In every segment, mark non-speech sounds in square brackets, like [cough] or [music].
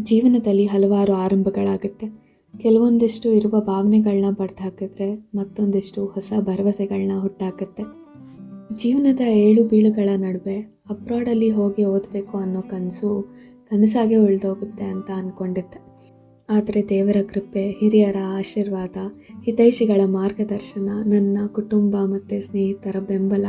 ಜೀವನದಲ್ಲಿ ಹಲವಾರು ಆರಂಭಗಳಾಗುತ್ತೆ. ಕೆಲವೊಂದಿಷ್ಟು ಇರುವ ಭಾವನೆಗಳನ್ನ ಬಡ್ದು ಹಾಕಿದ್ರೆ ಮತ್ತೊಂದಿಷ್ಟು ಹೊಸ ಭರವಸೆಗಳನ್ನ ಹುಟ್ಟಾಕತ್ತೆ. ಜೀವನದ ಏಳು ಬೀಳುಗಳ ನಡುವೆ ಅಬ್ರಾಡಲ್ಲಿ ಹೋಗಿ ಓದಬೇಕು ಅನ್ನೋ ಕನಸು ಕನಸಾಗೆ ಉಳಿದೋಗುತ್ತೆ ಅಂತ ಅಂದ್ಕೊಂಡಿದ್ದೆ ಆದರೆ ದೇವರ ಕೃಪೆ, ಹಿರಿಯರ ಆಶೀರ್ವಾದ, ಹಿತೈಷಿಗಳ ಮಾರ್ಗದರ್ಶನ, ನನ್ನ ಕುಟುಂಬ ಮತ್ತು ಸ್ನೇಹಿತರ ಬೆಂಬಲ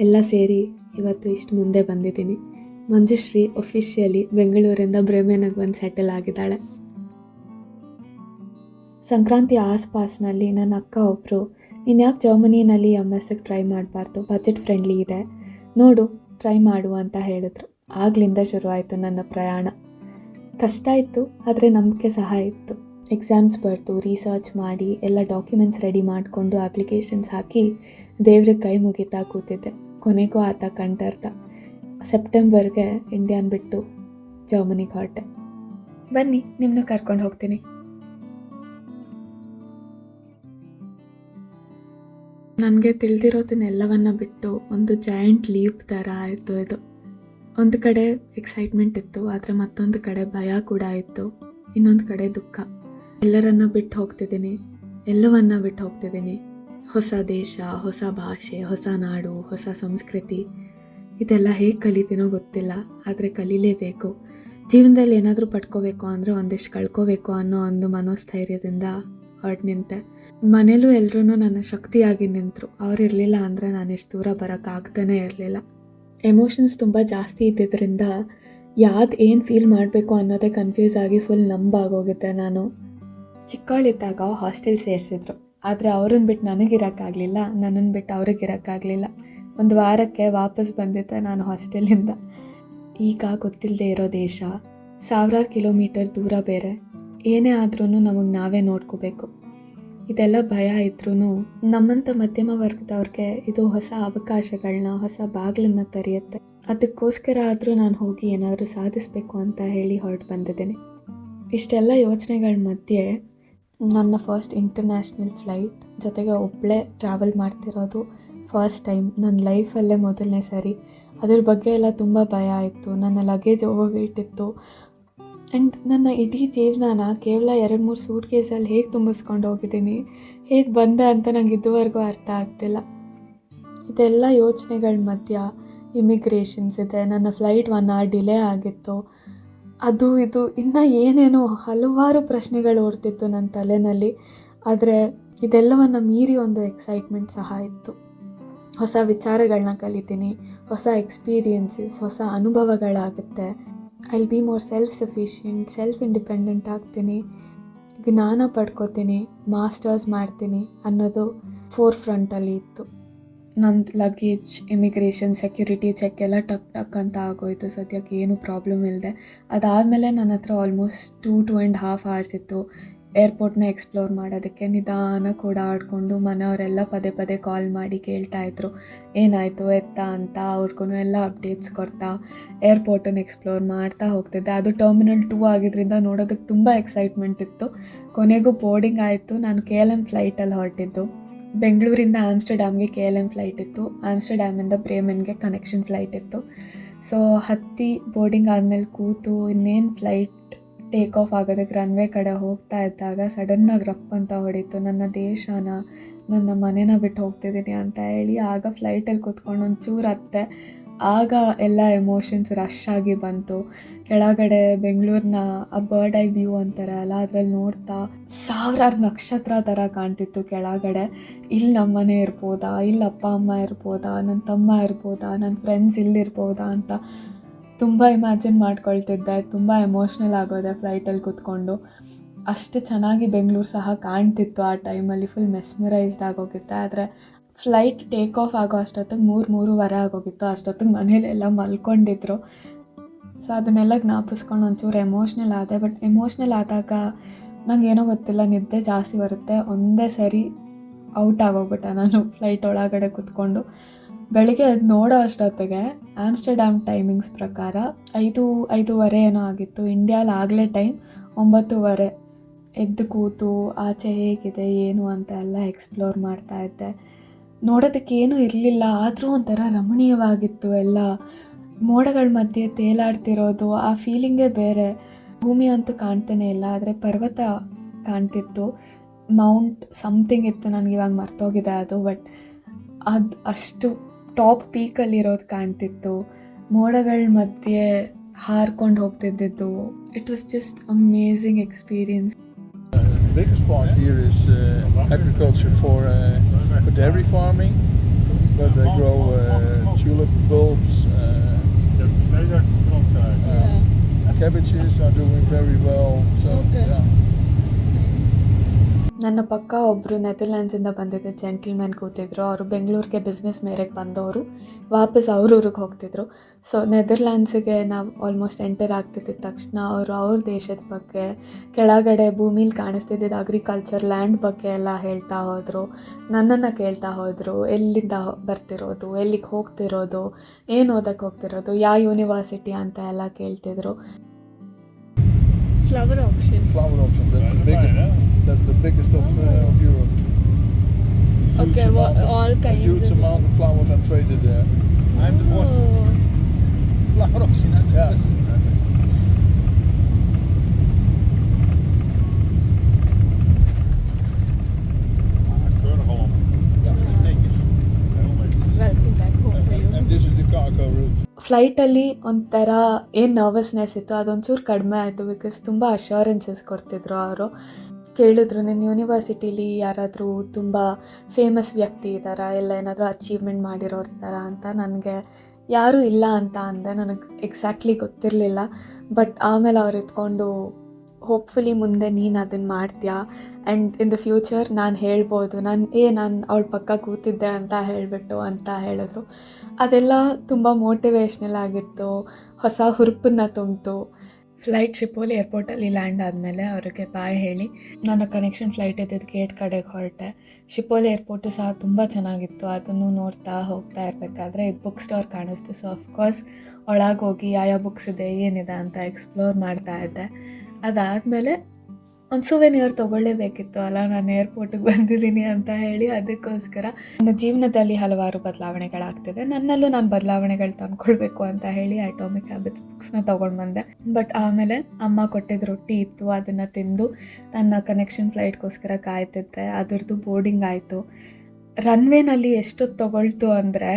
ಎಲ್ಲ ಸೇರಿ ಇವತ್ತು ಇಷ್ಟು ಮುಂದೆ ಬಂದಿದ್ದೀನಿ. ಮಂಜುಶ್ರೀ ಒಫಿಷಿಯಲಿ ಬೆಂಗಳೂರಿಂದ ಬ್ರೆಮೆನಾಗ ಬಂದು ಸೆಟಲ್ ಆಗಿದ್ದಾಳೆ. ಸಂಕ್ರಾಂತಿ ಆಸ್ಪಾಸ್ನಲ್ಲಿ ನನ್ನ ಅಕ್ಕ ಒಬ್ಬರು ನೀನು ಯಾಕೆ ಜರ್ಮನಿನಲ್ಲಿ ಎಂ ಎಸ್ಗೆ ಟ್ರೈ ಮಾಡಬಾರ್ದು? ಬಜೆಟ್ ಫ್ರೆಂಡ್ಲಿ ಇದೆ. ನೋಡು ಟ್ರೈ ಮಾಡು ಅಂತ ಹೇಳಿದ್ರು. ಆಗ್ಲಿಂದ ಶುರುವಾಯಿತು ನನ್ನ ಪ್ರಯಾಣ. ಕಷ್ಟ ಇತ್ತು, ಆದರೆ ನಂಬಿಕೆ ಸಹ ಇತ್ತು. ಎಕ್ಸಾಮ್ಸ್ ಬರೆದು ರಿಸರ್ಚ್ ಮಾಡಿ, ಎಲ್ಲ ಡಾಕ್ಯುಮೆಂಟ್ಸ್ ರೆಡಿ ಮಾಡಿಕೊಂಡು ಅಪ್ಲಿಕೇಶನ್ಸ್ ಹಾಕಿ ದೇವ್ರಿಗೆ ಕೈ ಮುಗಿತಾ ಕೂತಿದ್ದೆ. ಕೊನೆಗೂ ಆತ ಕಂಠರ್ಥ ಸೆಪ್ಟೆಂಬರ್ಗೆ ಇಂಡಿಯಾನ್ ಬಿಟ್ಟು ಜರ್ಮನಿಗೆ ಹೊರಟೆ ಬನ್ನಿ ನಿಮ್ಮನ್ನು ಕರ್ಕೊಂಡು ಹೋಗ್ತೀನಿ. ನನಗೆ ತಿಳಿದಿರೋದನ್ನೆಲ್ಲವನ್ನ ಬಿಟ್ಟು ಒಂದು ಜಾಯಿಂಟ್ ಲೀಪ್ ಥರ ಆಯಿತು ಇದು. ಒಂದು ಕಡೆ ಎಕ್ಸೈಟ್ಮೆಂಟ್ ಇತ್ತು, ಆದರೆ ಮತ್ತೊಂದು ಕಡೆ ಭಯ ಕೂಡ ಇತ್ತು. ಇನ್ನೊಂದು ಕಡೆ ದುಃಖ. ಎಲ್ಲರನ್ನ ಬಿಟ್ಟು ಹೋಗ್ತಿದ್ದೀನಿ. ಎಲ್ಲವನ್ನ ಬಿಟ್ಟು ಹೋಗ್ತಿದ್ದೀನಿ. ಹೊಸ ದೇಶ, ಹೊಸ ಭಾಷೆ, ಹೊಸ ನಾಡು, ಹೊಸ ಸಂಸ್ಕೃತಿ. ಇದೆಲ್ಲ ಹೇಗೆ ಕಲಿತೀನೋ ಗೊತ್ತಿಲ್ಲ, ಆದರೆ ಕಲೀಲೇಬೇಕು. ಜೀವನದಲ್ಲಿ ಏನಾದರೂ ಪಡ್ಕೋಬೇಕು ಅಂದರೆ ಒಂದಿಷ್ಟು ಕಳ್ಕೋಬೇಕು ಅನ್ನೋ ಒಂದು ಮನೋಸ್ಥೈರ್ಯದಿಂದ ಹೊರಟು ನಿಂತೆ. ಮನೇಲೂ ಎಲ್ಲರೂ ನನ್ನ ಶಕ್ತಿಯಾಗಿ ನಿಂತರು. ಅವ್ರು ಇರಲಿಲ್ಲ ಅಂದರೆ ನಾನು ಇಷ್ಟು ದೂರ ಬರೋಕ್ಕಾಗ್ತಾನೇ ಇರಲಿಲ್ಲ. ಎಮೋಷನ್ಸ್ ತುಂಬ ಜಾಸ್ತಿ ಇದ್ದಿದ್ದರಿಂದ ಯಾವ್ದು ಏನು ಫೀಲ್ ಮಾಡಬೇಕು ಅನ್ನೋದೇ ಕನ್ಫ್ಯೂಸ್ ಆಗಿ ಫುಲ್ ನಂಬಾಗೋಗಿದ್ದೆ ನಾನು. ಚಿಕ್ಕವಳಿದ್ದಾಗ ಹಾಸ್ಟೆಲ್ ಸೇರಿಸಿದ್ರು. ಆದರೆ ಅವ್ರನ್ನ ಬಿಟ್ಟು ನನಗಿರೋಕ್ಕಾಗಲಿಲ್ಲ ನನ್ನನ್ನು ಬಿಟ್ಟು ಅವ್ರಿಗೆ ಇರೋಕ್ಕಾಗಲಿಲ್ಲ ಒಂದು ವಾರಕ್ಕೆ ವಾಪಸ್ ಬಂದಿದ್ದೆ ನಾನು ಹಾಸ್ಟೆಲಿಂದ. ಈಗ ಗೊತ್ತಿಲ್ಲದೆ ಇರೋ ದೇಶ, ಸಾವಿರಾರು ಕಿಲೋಮೀಟರ್ ದೂರ ಬೇರೆ. ಏನೇ ಆದ್ರೂ ನಮಗೆ ನಾವೇ ನೋಡ್ಕೋಬೇಕು. ಇದೆಲ್ಲ ಭಯ ಇದ್ರೂ ನಮ್ಮಂಥ ಮಧ್ಯಮ ವರ್ಗದವ್ರಿಗೆ ಇದು ಹೊಸ ಅವಕಾಶಗಳನ್ನ ಹೊಸ ಬಾಗಿಲನ್ನ ತೆರೆಯುತ್ತೆ. ಅದಕ್ಕೋಸ್ಕರ ಆದರೂ ನಾನು ಹೋಗಿ ಏನಾದರೂ ಸಾಧಿಸಬೇಕು ಅಂತ ಹೇಳಿ ಹೊರಟು ಬಂದಿದ್ದೀನಿ. ಇಷ್ಟೆಲ್ಲ ಯೋಚನೆಗಳ ಮಧ್ಯೆ ನನ್ನ ಫಸ್ಟ್ ಇಂಟರ್ನ್ಯಾಷನಲ್ ಫ್ಲೈಟ್ ಜೊತೆಗೆ ಒಬ್ಬಳೇ ಟ್ರಾವೆಲ್ ಮಾಡ್ತಿರೋದು ಫಸ್ಟ್ ಟೈಮ್ ನನ್ನ ಲೈಫಲ್ಲೇ ಮೊದಲನೇ ಸಾರಿ. ಅದ್ರ ಬಗ್ಗೆ ಎಲ್ಲ ತುಂಬ ಭಯ ಇತ್ತು ನನ್ನ ಲಗೇಜ್ ಓವರ್ ವೇಟ್ ಇತ್ತು. ಆ್ಯಂಡ್ ನನ್ನ ಇಡೀ ಜೀವನನ ಕೇವಲ ಎರಡು ಮೂರು ಸೂಟ್ ಕೇಸಲ್ಲಿ ಹೇಗೆ ತುಂಬಿಸ್ಕೊಂಡು ಹೋಗಿದ್ದೀನಿ, ಹೇಗೆ ಬಂದೆ ಅಂತ ನಂಗೆ ಇದುವರೆಗೂ ಅರ್ಥ ಆಗ್ತಿಲ್ಲ. ಇದೆಲ್ಲ ಯೋಚನೆಗಳ ಮಧ್ಯ ಇಮಿಗ್ರೇಷನ್ಸ್ ಇದೆ. ನನ್ನ ಫ್ಲೈಟ್ ಒನ್ ಅವರ್ ಡಿಲೇ ಆಗಿತ್ತು. ಅದು ಇದು ಇನ್ನು ಏನೇನೋ ಹಲವಾರು ಪ್ರಶ್ನೆಗಳು ಓಡ್ತಿತ್ತು ನನ್ನ ತಲೆಯಲ್ಲಿ ಆದರೆ ಇದೆಲ್ಲವನ್ನು ಮೀರಿ ಒಂದು ಎಕ್ಸೈಟ್ಮೆಂಟ್ ಸಹ ಇತ್ತು. ಹೊಸ ವಿಚಾರಗಳನ್ನ ಕಲಿತೀನಿ, ಹೊಸ ಎಕ್ಸ್ಪೀರಿಯೆನ್ಸಸ್ ಹೊಸ ಅನುಭವಗಳಾಗುತ್ತೆ. I be more self sufficient self independent ಆಗ್ತೀನಿ. ಜ್ಞಾನ ಪಡ್ಕೋತೀನಿ ಮಾಸ್ಟರ್ಸ್ ಮಾಡ್ತೀನಿ ಅನ್ನೋದು ಫೋರ್ ಫ್ರಂಟಲ್ಲಿ ಇತ್ತು. ನಂದು ಲಗೇಜ್ ಇಮಿಗ್ರೇಷನ್ ಸೆಕ್ಯೂರಿಟಿ ಚೆಕ್ ಎಲ್ಲ ಟಕ್ ಟಕ್ ಅಂತ ಆಗೋಯಿತು. ಸದ್ಯಕ್ಕೆ ಏನು ಪ್ರಾಬ್ಲಮ್ ಇಲ್ಲದೆ ಅದಾದಮೇಲೆ ನನ್ನ ಹತ್ರ almost two to and half hours ಇತ್ತು. ಏರ್ಪೋರ್ಟ್ನ ಎಕ್ಸ್ಪ್ಲೋರ್ ಮಾಡೋದಕ್ಕೆ ನಿಧಾನ ಕೂಡ ಆಡಿಕೊಂಡು ಮನೆಯವರೆಲ್ಲ ಪದೇ ಪದೇ ಕಾಲ್ ಮಾಡಿ ಕೇಳ್ತಾಯಿದ್ರು ಏನಾಯಿತು, ಎತ್ತ ಅಂತ ಅವ್ರಿಗೂ ಎಲ್ಲ ಅಪ್ಡೇಟ್ಸ್ ಕೊಡ್ತಾ ಏರ್ಪೋರ್ಟನ್ನು ಎಕ್ಸ್ಪ್ಲೋರ್ ಮಾಡ್ತಾ ಹೋಗ್ತಿದ್ದೆ. ಅದು ಟರ್ಮಿನಲ್ ಟೂ ಆಗಿದ್ದರಿಂದ ನೋಡೋದಕ್ಕೆ ತುಂಬ ಎಕ್ಸೈಟ್ಮೆಂಟ್ ಇತ್ತು. ಕೊನೆಗೂ ಬೋರ್ಡಿಂಗ್ ಆಯಿತು. ನಾನು ಕೆ ಎಲ್ ಎಂ ಫ್ಲೈಟಲ್ಲಿ ಹೊರಟಿದ್ದು. ಬೆಂಗಳೂರಿಂದ ಆಮ್ಸ್ಟರ್ಡ್ಯಾಮ್ಗೆ ಕೆ ಎಲ್ ಎಂ ಫ್ಲೈಟ್ ಇತ್ತು. ಆಮ್ಸ್ಟರ್ಡ್ಯಾಮಿಂದ ಪ್ರೇಮನ್ಗೆ ಕನೆಕ್ಷನ್ ಫ್ಲೈಟ್ ಇತ್ತು. ಸೊ, ಹತ್ತಿ ಬೋರ್ಡಿಂಗ್ ಆದಮೇಲೆ ಕೂತು ಇನ್ನೇನು ಫ್ಲೈಟ್ ಟೇಕ್ ಆಫ್ ಆಗೋದಕ್ಕೆ ರನ್ವೇ ಕಡೆ ಹೋಗ್ತಾ ಇದ್ದಾಗ ಸಡನ್ನಾಗಿ ರಪ್ ಅಂತ ಹೊಡಿತು. ನನ್ನ ದೇಶನ, ನನ್ನ ಮನೇನ ಬಿಟ್ಟು ಹೋಗ್ತಿದ್ದೀನಿ ಅಂತ ಹೇಳಿ ಆಗ ಫ್ಲೈಟಲ್ಲಿ ಕೂತ್ಕೊಂಡು ಒಂಚೂರು ಅತ್ತೆ. ಆಗ ಎಲ್ಲ ಎಮೋಷನ್ಸ್ ರಶ್ ಆಗಿ ಬಂತು. ಕೆಳಗಡೆ ಬೆಂಗಳೂರಿನ ಆ ಬರ್ಡ್ ಐ ವ್ಯೂ ಅಂತಾರೆ ಅಲ್ಲ, ಅದ್ರಲ್ಲಿ ನೋಡ್ತಾ ಸಾವಿರಾರು ನಕ್ಷತ್ರ ಥರ ಕಾಣ್ತಿತ್ತು ಕೆಳಗಡೆ. ಇಲ್ಲಿ ನಮ್ಮನೆ ಇರ್ಬೋದಾ? ಇಲ್ಲಿ ಅಪ್ಪ, ಅಮ್ಮ ಇರ್ಬೋದಾ? ನನ್ನ ತಮ್ಮ ಇರ್ಬೋದಾ? ನನ್ನ ಫ್ರೆಂಡ್ಸ್ ಇಲ್ಲಿರ್ಬೋದಾ ಅಂತ ತುಂಬ ಇಮ್ಯಾಜಿನ್ ಮಾಡ್ಕೊಳ್ತಿದ್ದೆ. ತುಂಬ ಎಮೋಷ್ನಲ್ ಆಗೋದೆ ಫ್ಲೈಟಲ್ಲಿ ಕೂತ್ಕೊಂಡು. ಅಷ್ಟು ಚೆನ್ನಾಗಿ ಬೆಂಗಳೂರು ಸಹ ಕಾಣ್ತಿತ್ತು ಆ ಟೈಮಲ್ಲಿ ಫುಲ್ ಮೆಸ್ಮರೈಸ್ಡ್ ಆಗೋಗಿತ್ತು. ಆದರೆ ಫ್ಲೈಟ್ ಟೇಕ್ ಆಫ್ ಆಗೋ ಅಷ್ಟೊತ್ತಿಗೆ ಮೂರು, ಮೂರುವರೆ ಆಗೋಗಿತ್ತು. ಅಷ್ಟೊತ್ತಿಗೆ ಮನೇಲೆಲ್ಲ ಮಲ್ಕೊಂಡಿದ್ರು. ಸೊ ಅದನ್ನೆಲ್ಲ ಜ್ಞಾಪಿಸ್ಕೊಂಡು ಒಂಚೂರು ಎಮೋಷ್ನಲ್ ಆದೆ. ಬಟ್ ಎಮೋಷ್ನಲ್ ಆದಾಗ ನಂಗೆ ಏನೋ ಗೊತ್ತಿಲ್ಲ, ನಿದ್ದೆ ಜಾಸ್ತಿ ಬರುತ್ತೆ. ಒಂದೇ ಸರಿ ಔಟ್ ಆಗೋಗ್ಬಿಟ್ಟೆ ನಾನು ಫ್ಲೈಟ್ ಒಳಗಡೆ ಕೂತ್ಕೊಂಡು. ಬೆಳಿಗ್ಗೆ ಅದು ನೋಡೋ ಅಷ್ಟೊತ್ತಿಗೆ ಆಮ್ಸ್ಟರ್ಡ್ಯಾಮ್ ಟೈಮಿಂಗ್ಸ್ ಪ್ರಕಾರ ಐದು, ಐದೂವರೆ ಏನೋ ಆಗಿತ್ತು. ಇಂಡಿಯಾಲಿ ಆಗಲೇ ಟೈಮ್ ಒಂಬತ್ತುವರೆ. ಎದ್ದು ಕೂತು ಆಚೆ ಹೇಗಿದೆ, ಏನು ಅಂತ ಎಲ್ಲ ಎಕ್ಸ್ಪ್ಲೋರ್ ಮಾಡ್ತಾ ಇದ್ದೆ. ನೋಡೋದಕ್ಕೆ ಏನೂ ಇರಲಿಲ್ಲ. ಆದರೂ ಒಂಥರ ರಮಣೀಯವಾಗಿತ್ತು ಎಲ್ಲ. ಮೋಡಗಳ ಮಧ್ಯೆ ತೇಲಾಡ್ತಿರೋದು, ಆ ಫೀಲಿಂಗೇ ಬೇರೆ. ಭೂಮಿ ಅಂತೂ ಕಾಣ್ತಾನೆ ಇಲ್ಲ, ಆದರೆ ಪರ್ವತ ಕಾಣ್ತಿತ್ತು. ಮೌಂಟ್ ಸಮಥಿಂಗ್ ಇತ್ತು, ನನಗೆ ಇವಾಗ ಮರ್ತೋಗಿದೆ ಅದು ಬಟ್ ಅದು ಅಷ್ಟು ಟಾಪ್ ಪೀಕಲ್ಲಿರೋದು ಕಾಣ್ತಿತ್ತು ಮೋಡಗಳ ಮಧ್ಯೆ ಹಾರ್ಕೊಂಡು ಹೋಗ್ತಿದ್ದಿದ್ದು it was just amazing experience The biggest part here is uh, agriculture for, uh, for dairy farming, where they grow uh, tulip bulbs. Uh, uh, cabbages are doing very well. So yeah. ನನ್ನ ಪಕ್ಕ ಒಬ್ಬರು ನೆದರ್ಲ್ಯಾಂಡ್ಸಿಂದ ಬಂದಿದ್ದ gentleman ಕೂತಿದ್ರು. ಅವರು ಬೆಂಗಳೂರಿಗೆ business ಮೇರೆಗೆ ಬಂದವರು. ವಾಪಸ್ ಅವ್ರ ಊರಿಗೆ ಹೋಗ್ತಿದ್ರು. ಸೊ ನೆದರ್ಲ್ಯಾಂಡ್ಸಿಗೆ ನಾವು ಆಲ್ಮೋಸ್ಟ್ ಎಂಟರ್ ಆಗ್ತಿದ್ದ ತಕ್ಷಣ ಅವರು ಅವ್ರ ದೇಶದ ಬಗ್ಗೆ, ಕೆಳಗಡೆ ಭೂಮಿಲಿ ಕಾಣಿಸ್ತಿದ್ದಿದ್ದ ಅಗ್ರಿಕಲ್ಚರ್ ಲ್ಯಾಂಡ್ ಬಗ್ಗೆ ಎಲ್ಲ ಹೇಳ್ತಾ ಹೋದರು. ನನ್ನನ್ನು ಕೇಳ್ತಾ ಹೋದರು. ಎಲ್ಲಿಂದ ಬರ್ತಿರೋದು? ಎಲ್ಲಿಗೆ ಹೋಗ್ತಿರೋದು? ಏನು ಓದಕ್ಕೆ ಹೋಗ್ತಿರೋದು? ಯಾವ ಯೂನಿವರ್ಸಿಟಿ ಅಂತ ಎಲ್ಲ ಕೇಳ್ತಿದ್ರು. Flower auction. Flower auction. That's the biggest. That's the biggest of, uh, of Europe. Okay, all kinds. Huge of amount of flowers are traded there. I'm the boss. Oh. [laughs] Flower auction. Yes. ಫ್ಲೈಟಲ್ಲಿ ಒಂಥರ ಏನು nervousness ಇತ್ತು ಅದೊಂಚೂರು ಕಡಿಮೆ ಆಯಿತು because ತುಂಬ assurances ಕೊಡ್ತಿದ್ರು ಅವರು. ಕೇಳಿದ್ರು ನಿನ್ನ ಯೂನಿವರ್ಸಿಟಿಲಿ ಯಾರಾದರೂ ತುಂಬ ಫೇಮಸ್ ವ್ಯಕ್ತಿ ಇದ್ದಾರಾ? ಇಲ್ಲ ಏನಾದರೂ ಅಚೀವ್ಮೆಂಟ್ ಮಾಡಿರೋರು ಇದ್ದಾರಾ? ಅಂತ ನನಗೆ, ಯಾರೂ ಇಲ್ಲ ಅಂತ ಅಂದೆ ನನಗೆ ಎಕ್ಸಾಕ್ಟ್ಲಿ ಗೊತ್ತಿರಲಿಲ್ಲ. ಬಟ್ ಆಮೇಲೆ ಅವ್ರು ಎತ್ಕೊಂಡು ಹೋಪ್ಫುಲಿ ಮುಂದೆ ನೀನು ಅದನ್ನು ಮಾಡ್ತೀಯಾ? ಆ್ಯಂಡ್ ಇನ್ ದ ಫ್ಯೂಚರ್ ನಾನು ಹೇಳ್ಬೋದು, ನಾನು, ಏ, ನಾನು ಅವ್ಳ ಪಕ್ಕ ಕೂತಿದ್ದೆ ಅಂತ ಹೇಳಿಬಿಟ್ಟು ಅಂತ ಹೇಳಿದ್ರು. ಅದೆಲ್ಲ ತುಂಬ ಮೋಟಿವೇಶ್ನಲ್ ಆಗಿತ್ತು, ಹೊಸ ಹುರುಪನ್ನ ತುಂಬಿತು. ಫ್ಲೈಟ್ ಶಿಪೋಲಿ ಏರ್ಪೋರ್ಟಲ್ಲಿ ಲ್ಯಾಂಡ್ ಆದಮೇಲೆ ಅವ್ರಿಗೆ ಬಾಯ್ ಹೇಳಿ. ನನ್ನ ಕನೆಕ್ಷನ್ ಫ್ಲೈಟ್ ಇದ್ದಿದ್ದು ಗೇಟ್ ಕಡೆಗೆ ಹೊರಟೆ. ಶಿಪೋಲಿ ಏರ್ಪೋರ್ಟು ಸಹ ತುಂಬ ಚೆನ್ನಾಗಿತ್ತು, ಅದನ್ನು ನೋಡ್ತಾ ಹೋಗ್ತಾ ಇರಬೇಕಾದ್ರೆ ಇದು ಬುಕ್ ಸ್ಟೋರ್ ಕಾಣಿಸ್ತು. ಸೊ ಅಫ್ಕೋರ್ಸ್ ಒಳಗೋಗಿ ಹೋಗಿ ಯಾವ ಬುಕ್ಸ್ ಇದೆ, ಏನಿದೆ ಅಂತ ಎಕ್ಸ್ಪ್ಲೋರ್ ಮಾಡ್ತಾ ಇದ್ದೆ. ಅದಾದಮೇಲೆ ಒಂದು ಸುವೆನಿಯರ್ ತೊಗೊಳ್ಳೇಬೇಕಿತ್ತು. ಅಲ್ಲ, ನಾನು ಏರ್ಪೋರ್ಟಿಗೆ ಬಂದಿದ್ದೀನಿ ಅಂತ ಹೇಳಿ ಅದಕ್ಕೋಸ್ಕರ ನನ್ನ ಜೀವನದಲ್ಲಿ ಹಲವಾರು ಬದಲಾವಣೆಗಳಾಗ್ತಿದೆ. ನನ್ನಲ್ಲೂ ನಾನು ಬದಲಾವಣೆಗಳು ತಂದ್ಕೊಳ್ಬೇಕು ಅಂತ ಹೇಳಿ ಅಟೋಮಿಕ್ ಹ್ಯಾಬಿಟ್ಸ್ ಬುಕ್ಸ್ನ ತೊಗೊಂಡು ಬಂದೆ ಬಟ್ ಆಮೇಲೆ ಅಮ್ಮ ಕೊಟ್ಟಿದ್ದ ರೊಟ್ಟಿ ಇತ್ತು, ಅದನ್ನು ತಿಂದು ನನ್ನ ಕನೆಕ್ಷನ್ ಫ್ಲೈಟ್ಗೋಸ್ಕರ ಕಾಯ್ತಿದ್ದೆ. ಅದ್ರದ್ದು ಬೋರ್ಡಿಂಗ್ ಆಯಿತು. ರನ್ವೇನಲ್ಲಿ ಎಷ್ಟೊತ್ತು ತೊಗೊಳ್ತು ಅಂದರೆ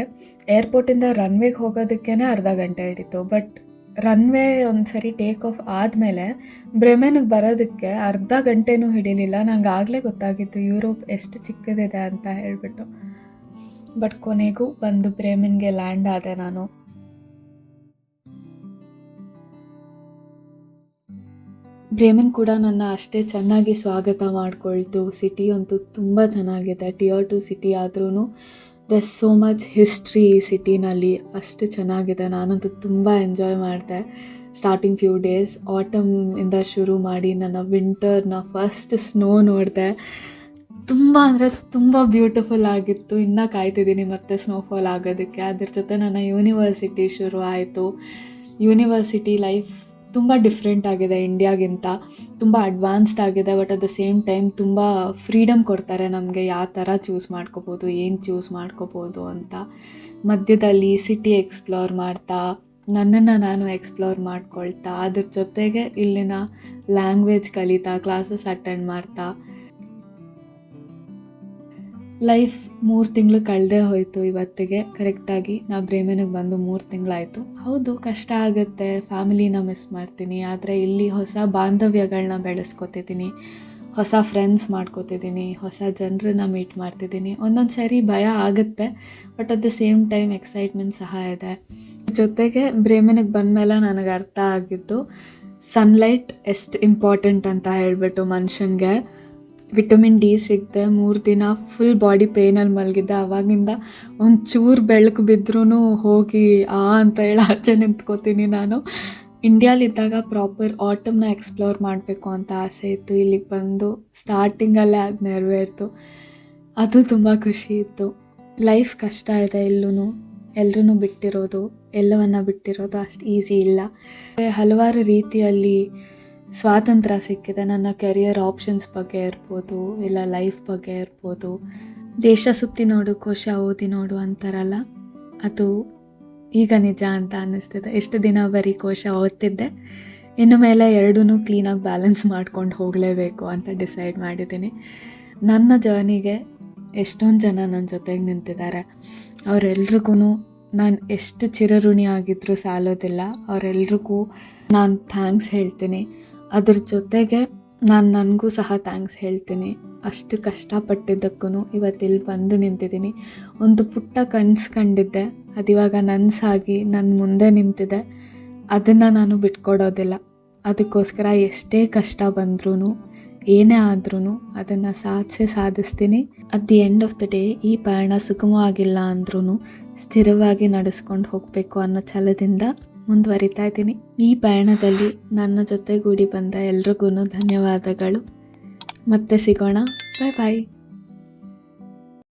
ಏರ್ಪೋರ್ಟಿಂದ ರನ್ವೇಗೆ ಹೋಗೋದಕ್ಕೇ ಅರ್ಧ ಗಂಟೆ ಹಿಡಿತು. ಬಟ್ ರನ್ವೇ ಒಂದು ಸರಿ ಟೇಕ್ ಆಫ್ ಆದಮೇಲೆ ಬ್ರೆಮೆನ್ಗೆ ಬರೋದಕ್ಕೆ ಅರ್ಧ ಗಂಟೆನೂ ಹಿಡಿಲಿಲ್ಲ. ನನಗೆ ಆಗಲೇ ಗೊತ್ತಾಗಿತ್ತು ಯುರೋಪ್ ಎಷ್ಟು ಚಿಕ್ಕದಿದೆ ಅಂತ ಹೇಳಿಬಿಟ್ಟು. ಬಟ್ ಕೊನೆಗೂ ಬಂದು ಬ್ರೆಮೆನ್ಗೆ ಲ್ಯಾಂಡ್ ಆದೆ ನಾನು. ಬ್ರೇಮನ್ ಕೂಡ ನನ್ನ ಅಷ್ಟೇ ಚೆನ್ನಾಗಿ ಸ್ವಾಗತ ಮಾಡಿಕೊಳ್ತು. ಸಿಟಿ ಅಂತೂ ತುಂಬ ಚೆನ್ನಾಗಿದೆ. ಟಿಯರ್ ಟು ಸಿಟಿ ಆದ್ರೂ ದಸ್ ಸೋ ಮಚ್ ಹಿಸ್ಟ್ರಿ ಈ ಸಿಟಿನಲ್ಲಿ ಅಷ್ಟು ಚೆನ್ನಾಗಿದೆ. ನಾನಂತೂ ತುಂಬ ಎಂಜಾಯ್ ಮಾಡಿದೆ. ಸ್ಟಾರ್ಟಿಂಗ್ ಫ್ಯೂ ಡೇಸ್ ಆಟಮ್ ಇಂದ ಶುರು ಮಾಡಿ ನನ್ನ ವಿಂಟರ್ನ ಫಸ್ಟ್ ಸ್ನೋ ನೋಡಿದೆ. ತುಂಬ ಅಂದರೆ ತುಂಬ ಬ್ಯೂಟಿಫುಲ್ ಆಗಿತ್ತು. ಇನ್ನೂ ಕಾಯ್ತಿದ್ದೀನಿ ಮತ್ತೆ ಸ್ನೋಫಾಲ್ ಆಗೋದಕ್ಕೆ. ಅದ್ರ ಜೊತೆ ನನ್ನ ಯೂನಿವರ್ಸಿಟಿ ಶುರು ಆಯಿತು. ಯೂನಿವರ್ಸಿಟಿ ಲೈಫ್ ತುಂಬ ಡಿಫ್ರೆಂಟ್ ಆಗಿದೆ ಇಂಡಿಯಾಗಿಂತ ತುಂಬ ಅಡ್ವಾನ್ಸ್ಡ್ ಆಗಿದೆ but at the same time ತುಂಬ ಫ್ರೀಡಮ್ ಕೊಡ್ತಾರೆ ನಮಗೆ ಯಾವ ಥರ ಚೂಸ್ ಮಾಡ್ಕೋಬೋದು, ಏನು ಚೂಸ್ ಮಾಡ್ಕೋಬೋದು ಅಂತ. ಮಧ್ಯದಲ್ಲಿ ಸಿಟಿ ಎಕ್ಸ್ಪ್ಲೋರ್ ಮಾಡ್ತಾ, ನನ್ನನ್ನು ನಾನು ಎಕ್ಸ್ಪ್ಲೋರ್ ಮಾಡ್ಕೊಳ್ತಾ, ಅದ್ರ ಜೊತೆಗೆ ಇಲ್ಲಿನ ಲ್ಯಾಂಗ್ವೇಜ್ ಕಲಿತಾ ಕ್ಲಾಸಸ್ ಅಟೆಂಡ್ ಮಾಡ್ತಾ. ಲೈಫ್ ಮೂರು ತಿಂಗಳು ಕಳೆದೇ ಹೋಯಿತು ಇವತ್ತಿಗೆ. ಕರೆಕ್ಟಾಗಿ ನಾ ಬ್ರೇಮೆನಿಗೆ ಬಂದು ಮೂರು ತಿಂಗಳಾಯಿತು. ಹೌದು, ಕಷ್ಟ ಆಗುತ್ತೆ. ಫ್ಯಾಮಿಲಿನ ಮಿಸ್ ಮಾಡ್ತೀನಿ. ಆದರೆ ಇಲ್ಲಿ ಹೊಸ ಬಾಂಧವ್ಯಗಳನ್ನ ಬೆಳೆಸ್ಕೊತಿದ್ದೀನಿ ಹೊಸ ಫ್ರೆಂಡ್ಸ್ ಮಾಡ್ಕೋತಿದ್ದೀನಿ ಹೊಸ ಜನರನ್ನ ಮೀಟ್ ಮಾಡ್ತಿದ್ದೀನಿ ಒಂದೊಂದು ಸರಿ ಭಯ ಆಗುತ್ತೆ but at the same time excitement ಸಹ ಇದೆ. ಜೊತೆಗೆ ಬ್ರೇಮೆನಿಗೆ ಬಂದಮೇಲೆ ನನಗೆ ಅರ್ಥ ಆಗಿದ್ದು ಸನ್ಲೈಟ್ ಎಷ್ಟು ಇಂಪಾರ್ಟೆಂಟ್ ಅಂತ ಹೇಳಿಬಿಟ್ಟು ಮನುಷ್ಯನಿಗೆ. ವಿಟಮಿನ್ ಡಿ ಸಿಗ್ತೆ, ಮೂರು ದಿನ ಫುಲ್ ಬಾಡಿ ಪೇನಲ್ಲಿ ಮಲಗಿದ್ದೆ. ಅವಾಗಿಂದ ಒಂದು ಚೂರು ಬೆಳಕು ಬಿದ್ದರೂ ಹೋಗಿ ಆ ಅಂತ ಹೇಳಿ ಆಚೆ ನಿಂತ್ಕೋತೀನಿ ನಾನು. ಇಂಡಿಯಾಲಿದ್ದಾಗ ಪ್ರಾಪರ್ ಆಟಮ್ನ ಎಕ್ಸ್ಪ್ಲೋರ್ ಮಾಡಬೇಕು ಅಂತ ಆಸೆ ಇತ್ತು. ಇಲ್ಲಿಗೆ ಬಂದು ಸ್ಟಾರ್ಟಿಂಗಲ್ಲೇ ಅದು ನೆರವೇರ್ತು ಅದು ತುಂಬ ಖುಷಿ ಇತ್ತು. ಲೈಫ್ ಕಷ್ಟ ಇದೆ ಎಲ್ಲೂ ಎಲ್ಲರೂ ಬಿಟ್ಟಿರೋದು, ಎಲ್ಲವನ್ನ ಬಿಟ್ಟಿರೋದು ಅಷ್ಟು ಈಸಿ ಇಲ್ಲ. ಹಲವಾರು ರೀತಿಯಲ್ಲಿ ಸ್ವಾತಂತ್ರ್ಯ ಸಿಕ್ಕಿದೆ. ನನ್ನ ಕೆರಿಯರ್ ಆಪ್ಷನ್ಸ್ ಬಗ್ಗೆ ಇರ್ಬೋದು, ಇಲ್ಲ ಲೈಫ್ ಬಗ್ಗೆ ಇರ್ಬೋದು. ದೇಶ ಸುತ್ತಿ ನೋಡು, ಕೋಶ ಓದಿ ನೋಡು ಅಂತಾರಲ್ಲ, ಅದು ಈಗ ನಿಜ ಅಂತ ಅನ್ನಿಸ್ತಿದೆ. ಎಷ್ಟು ದಿನ ಬರೀ ಕೋಶ ಓದ್ತಿದ್ದೆ, ಇನ್ನು ಮೇಲೆ ಎರಡೂ ಕ್ಲೀನಾಗಿ ಬ್ಯಾಲೆನ್ಸ್ ಮಾಡ್ಕೊಂಡು ಹೋಗಲೇಬೇಕು ಅಂತ ಡಿಸೈಡ್ ಮಾಡಿದ್ದೀನಿ. ನನ್ನ ಜರ್ನಿಗೆ ಎಷ್ಟೊಂದು ಜನ ನನ್ನ ಜೊತೆಗೆ ನಿಂತಿದ್ದಾರೆ. ಅವರೆಲ್ರಿಗೂ ನಾನು ಎಷ್ಟು ಚಿರಋಣಿ ಆಗಿದ್ದರೂ ಸಾಲೋದಿಲ್ಲ. ಅವರೆಲ್ರಿಗೂ ನಾನು ಥ್ಯಾಂಕ್ಸ್ ಹೇಳ್ತೀನಿ. ಅದ್ರ ಜೊತೆಗೆ ನಾನು ನನಗೂ ಸಹ ಥ್ಯಾಂಕ್ಸ್ ಹೇಳ್ತೀನಿ. ಅಷ್ಟು ಕಷ್ಟಪಟ್ಟಿದ್ದಕ್ಕೂ ಇವತ್ತಿಲ್ಲಿ ಬಂದು ನಿಂತಿದ್ದೀನಿ. ಒಂದು ಪುಟ್ಟ ಕನ್ಸು ಕಂಡಿದ್ದೆ. ಅದಿವಾಗ ನನಸಾಗಿ ನನ್ನ ಮುಂದೆ ನಿಂತಿದೆ. ಅದನ್ನು ನಾನು ಬಿಟ್ಕೊಡೋದಿಲ್ಲ. ಅದಕ್ಕೋಸ್ಕರ ಎಷ್ಟೇ ಕಷ್ಟ ಬಂದ್ರೂ ಏನೇ ಆದ್ರೂ ಅದನ್ನು ಸಾಧಿಸೇ ಸಾಧಿಸ್ತೀನಿ. At the end of the day ಈ ಪಯಣ ಸುಗಮವಾಗಿಲ್ಲ ಅಂದ್ರೂ ಸ್ಥಿರವಾಗಿ ನಡೆಸ್ಕೊಂಡು ಹೋಗಬೇಕು ಅನ್ನೋ ಛಲದಿಂದ ಮುಂದುವರಿತಾ ಇದ್ದೀನಿ. ಈ ಪಯಣದಲ್ಲಿ ನನ್ನ ಜೊತೆಗೂಡಿ ಬಂದ ಎಲ್ರಿಗೂ ಧನ್ಯವಾದಗಳು. ಮತ್ತೆ ಸಿಗೋಣ. ಬಾಯ್ ಬಾಯ್